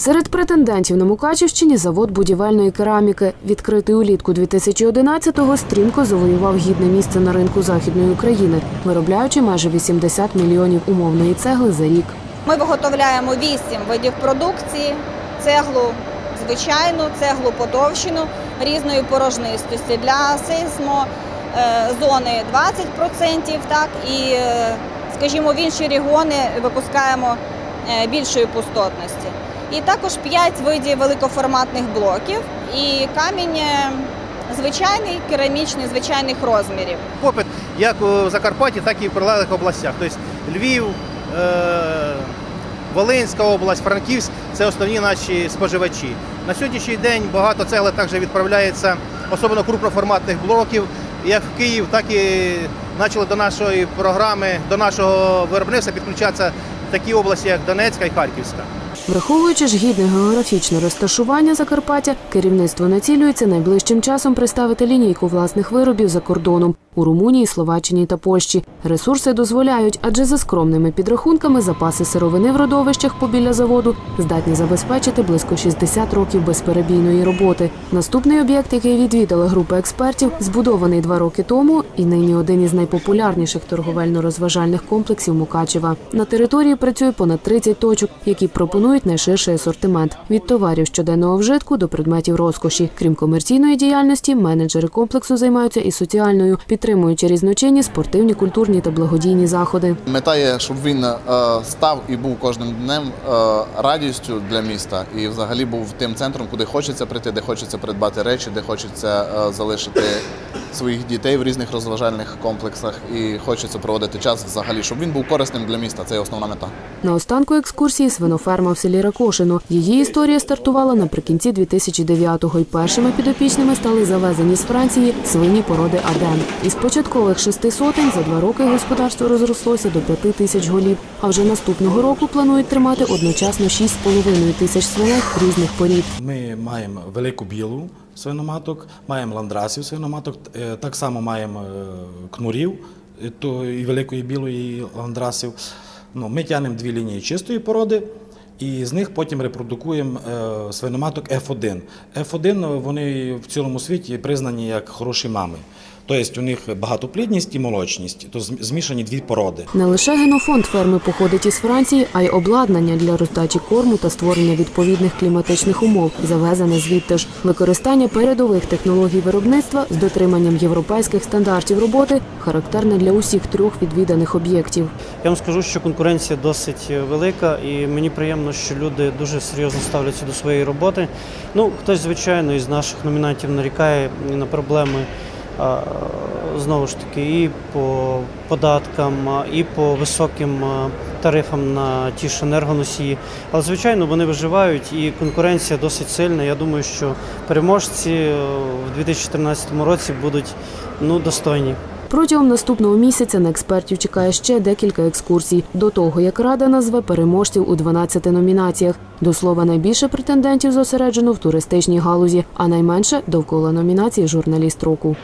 Серед претендентів на Мукачівщині завод будівельної кераміки, відкритий улітку 2011-го, стрімко завоював гідне місце на ринку Західної України, виробляючи майже 80 мільйонів умовної цегли за рік. Ми виготовляємо вісім видів продукції: цеглу звичайну, цеглу потовщену різної порожнистості. Для сейсмо зони 20%, так, і, е, скажімо, в інші регіони випускаємо е, більшої пустотності. І також 5 видів великоформатних блоків і камінь е, звичайний, керамічний, звичайних розмірів. попит як у Закарпатті, так і в прилеглих областях. Тобто Львів, е, Волинська область, Франківськ це основні наші споживачі. На сьогоднішній день багато цегли також відправляється, особливо крупноформатних блоків, як в Київ, так і почали до нашої програми, до нашого виробництва підключатися такі області, як Донецька і Харківська. Враховуючи ж гідне географічне розташування Закарпаття, керівництво націлюється найближчим часом представити лінійку власних виробів за кордоном у Румунії, Словаччині та Польщі. Ресурси дозволяють, адже за скромними підрахунками запаси сировини в родовищах побіля заводу здатні забезпечити близько 60 років безперебійної роботи. Наступний об'єкт, який відвідала група експертів, збудований два роки тому і нині один із найпопулярніших торговельно-розважальних комплексів Мукачева. На території працює понад 30 точок, які пропонують найширший асортимент від товарів щоденного вжитку до предметів розкоші. Крім комерційної діяльності, менеджери комплексу займаються і соціальною, підтримуючи різночинні спортивні, культурні та благодійні заходи. Мета є, щоб він е, став і був кожним днем е, радістю для міста, і взагалі був тим центром, куди хочеться прийти, де хочеться придбати речі, де хочеться е, залишити своїх дітей в різних розважальних комплексах, і хочеться проводити час взагалі, щоб він був корисним для міста. Це основна мета. На останку екскурсії свиноферма в селі Ракошино. Її історія стартувала наприкінці 2009-го, і першими підопічними стали завезені з Франції свині породи Аден. Із початкових шести сотень за два роки господарство розрослося до п'яти тисяч голів. А вже наступного року планують тримати одночасно 6,5 тисяч свиней різних порід. Ми маємо велику білу свиноматок, маємо ландрасів свиноматок, е, так само маємо е, кнурів, то і великої білої ландрасів. Ну, ми тягнемо дві лінії чистої породи. І з них потім репродукуємо е, свиноматок F1. F1 вони в цілому світі признані як хороші мами. Тобто у них багатоплідність і молочність, то змішані дві породи. Не лише генофонд ферми походить із Франції, а й обладнання для роздачі корму та створення відповідних кліматичних умов, завезене звідти ж. Використання передових технологій виробництва з дотриманням європейських стандартів роботи характерне для усіх трьох відвіданих об'єктів. Я вам скажу, що конкуренція досить велика, і мені приємно, що люди дуже серйозно ставляться до своєї роботи. Ну, хтось, звичайно, із наших номінантів нарікає на проблеми знову ж таки і по податкам, і по високим тарифам на ті ж енергоносії. Але звичайно вони виживають і конкуренція досить сильна. Я думаю, що переможці е, в 2014 році будуть ну, достойні. Протягом наступного місяця на експертів чекає ще декілька екскурсій. До того, як рада назве переможців у 12 номінаціях. До слова, найбільше претендентів зосереджено в туристичній галузі, а найменше довкола номінації журналіст року.